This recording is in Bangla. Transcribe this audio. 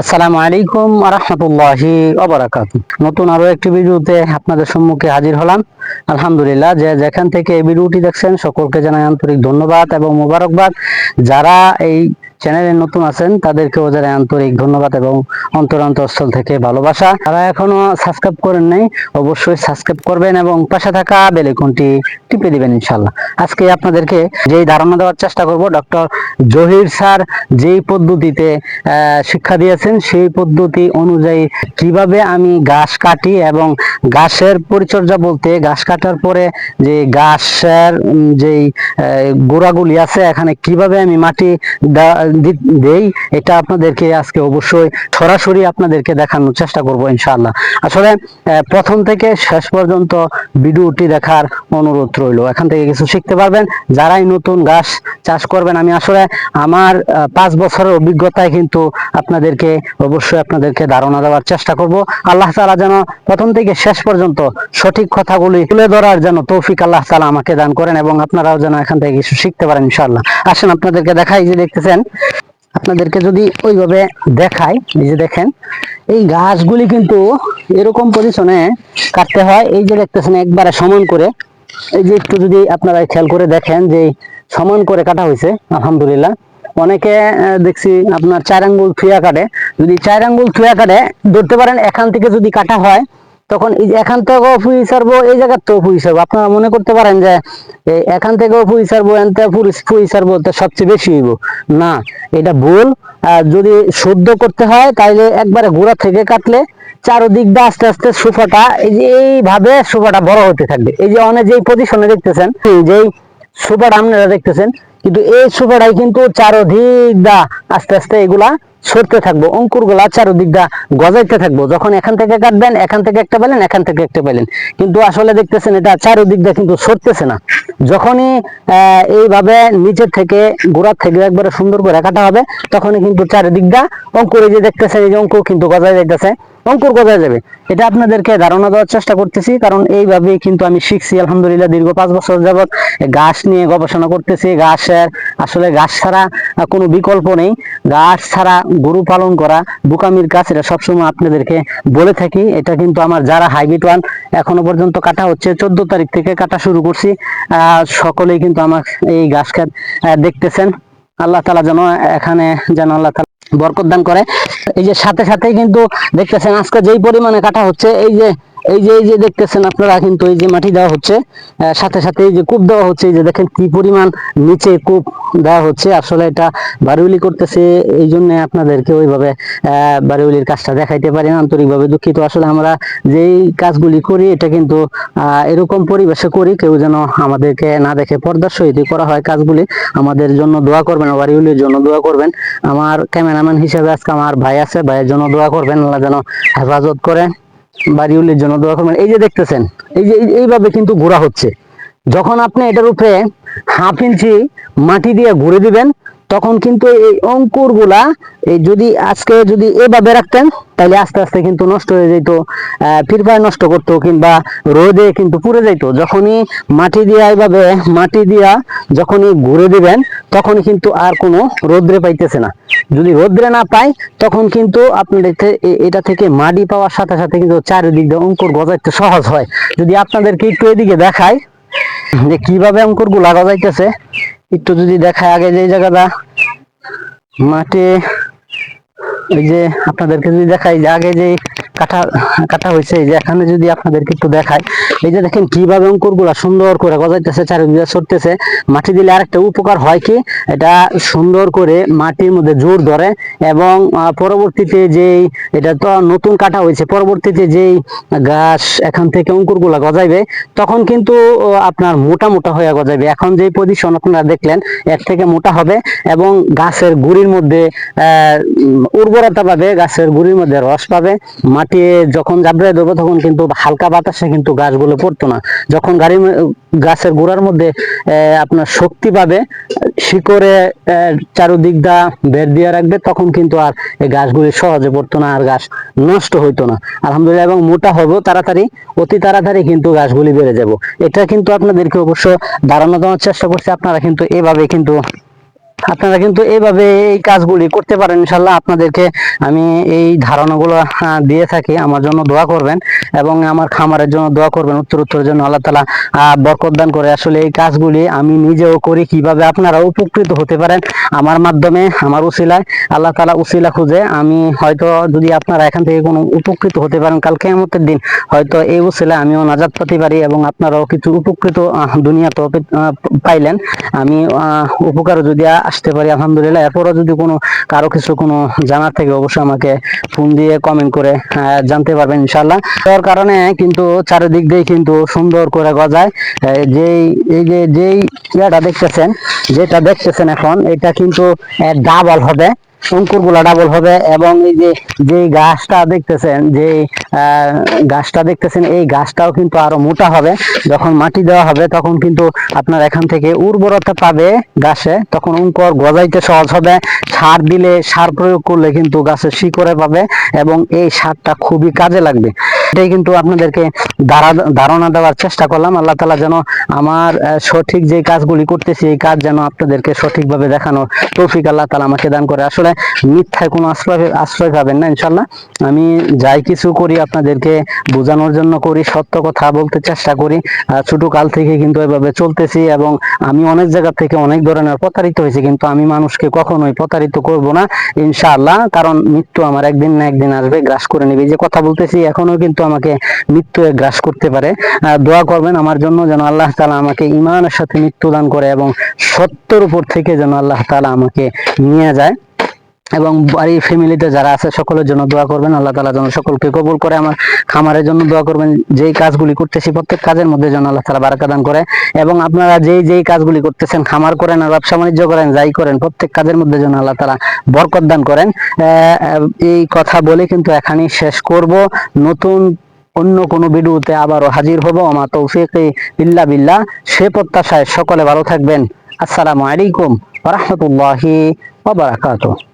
আসসালামু আলাইকুম রহমতুল্লাহি অবরাকাত নতুন আরও একটি ভিডিওতে আপনাদের সম্মুখে হাজির হলাম। আলহামদুলিল্লাহ, যে যেখান থেকে এই ভিডিওটি দেখছেন, সকলকে জানাই আন্তরিক ধন্যবাদ এবং মোবারকবাদ। যারা এই চ্যানেলে নতুন আছেন তাদেরকেও জানাই আন্তরিক ধন্যবাদ এবং অন্তর অন্তঃস্থল থেকে ভালোবাসা। তারা এখনও সাবস্ক্রাইব করেন নাই অবশ্যই সাবস্ক্রাইব করবেন এবং পাশে থাকা বেলেকনটি টিপে দিবেন ইনশাল্লাহ আজকে আপনাদেরকে যেই ধারণা দেওয়ার চেষ্টা করব ডক্টর জহির স্যার যেই পদ্ধতিতে শিক্ষা দিয়েছেন সেই পদ্ধতি অনুযায়ী কীভাবে আমি ঘাস কাটি এবং ঘাসের পরিচর্যা বলতে ঘাস কাটার পরে যে উম, যেই গোড়াগুলি আছে এখানে কীভাবে আমি মাটি দেই, এটা আপনাদেরকে আজকে অবশ্যই সরাসরি আপনাদেরকে দেখানোর চেষ্টা করব, ইনশাআল্লাহ। আসলে প্রথম থেকে শেষ পর্যন্ত ভিডিওটি দেখার অনুরোধ রইল। এখান থেকে কিছু শিখতে পারবেন। যারাই নতুন ঘাস চাষ করবেন, আমি আসলে আমার পাঁচ বছরের অভিজ্ঞতায় কিন্তু আপনাদেরকে অবশ্যই আপনাদেরকে ধারণা দেওয়ার চেষ্টা করব। আল্লাহ তালা যেন প্রথম থেকে শেষ পর্যন্ত সঠিক কথাগুলি তুলে ধরার যেন তৌফিক আল্লাহ তালা আমাকে দান করেন এবং আপনারাও যেন এখান থেকে কিছু শিখতে পারেন, ইনশাআল্লাহ। আসেন, আপনাদেরকে দেখাই যে দেখতেছেন আপনাদেরকে যদি ওইভাবে দেখাই, এই যে দেখেন, এই গাছগুলি কিন্তু এরকম পজিশনে কাটতে হয়। এই যে দেখতেছেন, একবারে সমান করে। এই যে একটু যদি আপনারা খেয়াল করে দেখেন যে সমান করে কাটা হয়েছে, আলহামদুলিল্লাহ। অনেকে দেখছি আপনার চার আঙ্গুল থুয়া কাটে। যদি চার আঙ্গুল থুয়া কাটে, ধরতে পারেন এখান থেকে যদি কাটা হয় তখন এখান থেকেও ফুই সারবো এই জায়গার তো ফুই সারবো আপনারা মনে করতে পারেন যে এখান থেকেও ফুই সারবো এখান থেকে সারবো তো সবচেয়ে বেশি হইব। না, এটা ভুল। আর যদি শুদ্ধ করতে হয়, তাইলে একবারে গোড়া থেকে কাটলে চারোদিক দিয়ে আস্তে আস্তে সোফাটা, এই যে এইভাবে সোফাটা বড় হতে থাকবে। এই যে অনেক যেই পজিশনে দেখতেছেন, যেই সোফাটা আপনারা দেখতেছেন, কিন্তু এই সোফাটাই কিন্তু চারোদিক দা আস্তে আস্তে এগুলা সরতে থাকব, অঙ্কুরগুলা চারোদিক দা গজাইতে থাকব। যখন এখান থেকে কাটবেন, এখান থেকে একটা পেলেন, এখান থেকে একটা পেলেন। কিন্তু আসলে দেখতেছেন, এটা চারোদিক দা কিন্তু সরতেছে না। যখনই এইভাবে নিচের থেকে, গোড়ার থেকে একবারে সুন্দর করে কাটা হবে, তখনই কিন্তু চারিদিকটা অঙ্কুর এই যে দেখতেছেন, এই যে অঙ্কুর কিন্তু গজায় যাইতেছে। অঙ্কুর গজায় যাবে? এটা আপনাদেরকে ধারণা দেওয়ার চেষ্টা করতেছি কারণ এইভাবেই কিন্তু আমি শিখছি আলহামদুলিল্লাহ দীর্ঘ পাঁচ বছর যাবত গাছ নিয়ে গবেষণা করতেছি। গাছের আসলে গাছ ছাড়া কোনো বিকল্প নেই। গাছ ছাড়া গরু পালন করা বুকামির কাজ এটা সবসময় আপনাদেরকে বলে থাকি। এটা কিন্তু আমার যারা হাইব্রিড ওয়ান এখনও পর্যন্ত কাটা হচ্ছে। চোদ্দ তারিখ থেকে কাটা শুরু করছি। সকলেই কিন্তু আমার এই আহ, দেখতেছেন। আল্লাহ তালা যেন এখানে যেন আল্লাহ বরকত দান করে। এই যে সাথে সাথে কিন্তু দেখতেছেন আজকে যেই পরিমাণে কাটা হচ্ছে, এই যে এই যে এই যে দেখতেছেন আপনারা কিন্তু এই যে মাটি দেওয়া হচ্ছে সাথে সাথে এই যে কূপ দেওয়া হচ্ছে, এই যে দেখেন কি পরিমাণ নিচে কূপ দেওয়া হচ্ছে। আসলে এটা বাড়িউলি করতেছে, এই জন্য আপনাদেরকে ওইভাবে বাড়িউলির কাজটা দেখাইতে পারি আন্তরিকভাবে দুঃখিত। আসলে আমরা যেই কাজগুলি করি, এটা কিন্তু এরকম পরিবেশে করি, কেউ যেন আমাদেরকে না দেখে পর্দার সহিত করা হয় কাজগুলি, আমাদের জন্য দোয়া করবেন বাড়িউলির জন্য দোয়া করবেন। আমার ক্যামেরাম্যান হিসেবে আজকে আমার ভাই আছে, ভাইয়ের জন্য দোয়া করবেন, আল্লাহ যেন হেফাজত করে বাড়িউলির জন্য দোয়া করবেন। এই যে দেখতেছেন, এই যে, এই- এইভাবে কিন্তু ঘোরা হচ্ছে। যখন আপনি এটার উপরে হাফ ইঞ্চি মাটি দিয়ে ঘুরে দিবেন তখন কিন্তু এই অঙ্কুরগুলা এই যদি আজকে যদি এভাবে রাখতেন তাহলে আস্তে আস্তে কিন্তু নষ্ট হয়ে যেত আহ, ফিরপায় নষ্ট করতো কিংবা রোদে কিন্তু পুড়ে যেত। যখনই মাটি দিয়া এভাবে মাটি দিয়া যখনই ঘুরে দিবেন তখনই কিন্তু আর কোনো রোদ্রে পাইতেছে না। যদি রোদ্রে না পায় তখন কিন্তু আপনার এটা থেকে মাটি পাওয়ার সাথে সাথে কিন্তু চারিদিক দিয়ে অঙ্কুর গজাইতে সহজ হয়। যদি আপনাদেরকে একটু এদিকে দেখায় যে কীভাবে অঙ্কুরগুলা গজাইতেছে একটু যদি দেখায় আগে যে জায়গাটা। মাঠে এই যে আপনাদেরকে যদি দেখাই যে আগে যে কাটা কাটা হয়েছে। এখানে যদি আপনাদেরকে একটু দেখাই, এই যে দেখেন কীভাবে অঙ্কুরগুলা সুন্দর করে গজাইতেছে, চারিদিকে মাটি দিলে আরেকটা উপকার হয় কি? এটা সুন্দর করে মাটির মধ্যে জোর ধরে এবং পরবর্তীতে যেই এটা তো নতুন কাটা হয়েছে, পরবর্তীতে যেই গাছ এখান থেকে অঙ্কুরগুলা গজাইবে, তখন কিন্তু আপনার মোটা মোটা হয়ে গজাইবে। এখন যে পজিশন আপনারা দেখলেন, এর থেকে মোটা হবে এবং গাছের গুড়ির মধ্যে উর্বরতা পাবে, গাছের গুড়ির মধ্যে রস পাবে, মাটি যখন জাবড়ে দেবো তখন কিন্তু হালকা বাতাসে কিন্তু গাছগুলো পড়তো না। যখন গাড়ি গাছের গোড়ার মধ্যে আপনার শক্তি পাবে, শিকড়ে চারোদিক দা বের দিয়ে রাখবে, তখন কিন্তু আর এই গাছগুলি সহজে পড়তো না আর গাছ নষ্ট হইতো না। আলহামদুলিল্লাহ এবং মোটা হব তাড়াতাড়ি, অতি তাড়াতাড়ি কিন্তু গাছগুলি বেড়ে যাব। এটা কিন্তু আপনাদেরকে অবশ্য ধারণা দেওয়ার চেষ্টা করছি, আপনারা কিন্তু এভাবে কিন্তু আপনারা কিন্তু এইভাবে এই কাজগুলি করতে পারেন ইনশাল্লাহ আপনাদেরকে আমি এই ধারণাগুলো দিয়ে থাকি। আমার জন্য দোয়া করবেন এবং আমার খামারের জন্য দোয়া করবেন। উত্তর উত্তরের জন্য আল্লাহ তালা বরকত দান করে। আসলে এই কাজগুলি আমি নিজেও করি কীভাবে আপনারা উপকৃত হতে পারেন আমার মাধ্যমে আমার উসিলায়। আল্লাহ তালা উসিলা খুঁজে আমি হয়তো যদি আপনারা এখান থেকে কোনো উপকৃত হতে পারেন কালকে কেমতের দিন হয়তো এই উসিলায় আমিও নাজাদ পেতে পারি এবং আপনারাও কিছু উপকৃত আহ, পাইলেন। আমি আহ, উপকারও যদি আসতে পারি, আলহামদুলিল্লাহ। এরপরও যদি কোনো, কারও কিছু কোনো জানার থেকে, অবশ্যই আমাকে ফোন দিয়ে কমেন্ট করে জানতে পারবেন ইনশাল্লাহ তার কারণে কিন্তু চারিদিক দিয়ে কিন্তু সুন্দর করে গজায়। যেই, এই যে, যেই ইয়াটা দেখতেছেন, যেটা দেখতেছেন এখন, এটা কিন্তু ডাবল হবে। অঙ্কুরগুলা ডাবল হবে এবং এই যে যে গাছটা দেখতেছেন, যে গাছটা দেখতেছেন, এই গাছটাও কিন্তু আরও মোটা হবে। যখন মাটি দেওয়া হবে, তখন কিন্তু আপনার এখান থেকে উর্বরতা পাবে গাছে। তখন অঙ্কুর গজাইতে সহজ হবে। সার দিলে, সার প্রয়োগ করলে কিন্তু গাছের শিকড়ে পাবে এবং এই সারটা খুবই কাজে লাগবে। এটাই কিন্তু আপনাদেরকে ধারা- ধারণা দেওয়ার চেষ্টা করলাম। আল্লাহ তালা যেন আমার সঠিক যে কাজগুলি করতেছি, এই কাজ যেন আপনাদেরকে সঠিকভাবে দেখানো তৌফিক আল্লাহ তালা আমাকে দান করে। আসলে মিথ্যায় কোনো আশ্রয় আশ্রয় পাবেন না ইনশাল্লাহ আমি যাই কিছু করি আপনাদেরকে বোঝানোর জন্য করি, সত্য কথা বলতে চেষ্টা করি। ছোট কাল থেকে কিন্তু এভাবে চলতেছি এবং আমি অনেক জায়গা থেকে অনেক ধরনের প্রতারিত হয়েছি, কিন্তু আমি মানুষকে কখনোই প্রতারিত করব না, ইনশাআল্লাহ। কারণ মৃত্যু আমার একদিন না একদিন আসবে, গ্রাস করে নেবে। যে কথা বলতেছি, এখনও কিন্তু আমাকে মৃত্যু গ্রাস করতে পারে। দোয়া করবেন আমার জন্য যেন আল্লাহ তালা আমাকে ইমানের সাথে মৃত্যু দান করে এবং সত্যের উপর থেকে যেন আল্লাহ তালা আমাকে নিয়ে যায়। এবং বাড়ি ফ্যামিলিতে যারা আছে, সকলের জন্য দোয়া করবেন। আল্লাহ তালা যেন সকলকে কবুল করে আমার খামারের জন্য দোয়া করবেন। যেই কাজগুলি করতেছি প্রত্যেক কাজের মধ্যে যেন আল্লাহ তালা বারাকা দান করে। এবং আপনারা যেই যেই কাজগুলি করতেছেন, খামার করেন আর ব্যবসা বাণিজ্য করেন, যাই করেন, প্রত্যেক কাজের মধ্যে যেন আল্লাহ তালা বরকত দান করেন। এই কথা বলে কিন্তু এখানেই শেষ করব। নতুন অন্য কোনো ভিডিওতে আবারও হাজির হব। আমার তৌফিক বিল্লা বিল্লাহ। সে প্রত্যাশায় সকলে ভালো থাকবেন। আসসালামু আলাইকুম রহমতুল্লাহি ওয়া বারাকাতুহু।